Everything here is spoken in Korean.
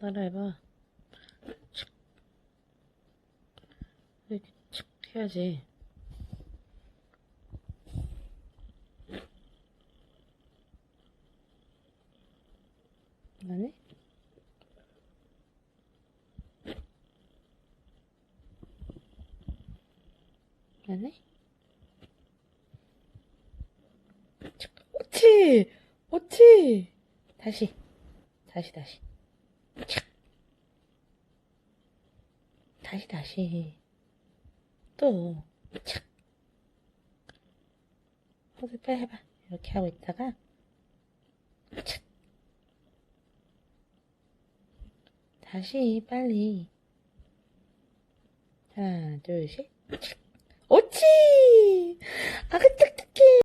따라해봐. 칙. 이렇게 칙 해야지. 안 해? 안 해? 칙. 옳지! 옳지! 다시. 다시, 다시. 착. 다시, 다시. 또, 착. 호흡 빨리 해봐. 이렇게 하고 있다가, 착. 다시, 빨리. 하나, 둘, 셋. 착. 옳지! 아, 그치,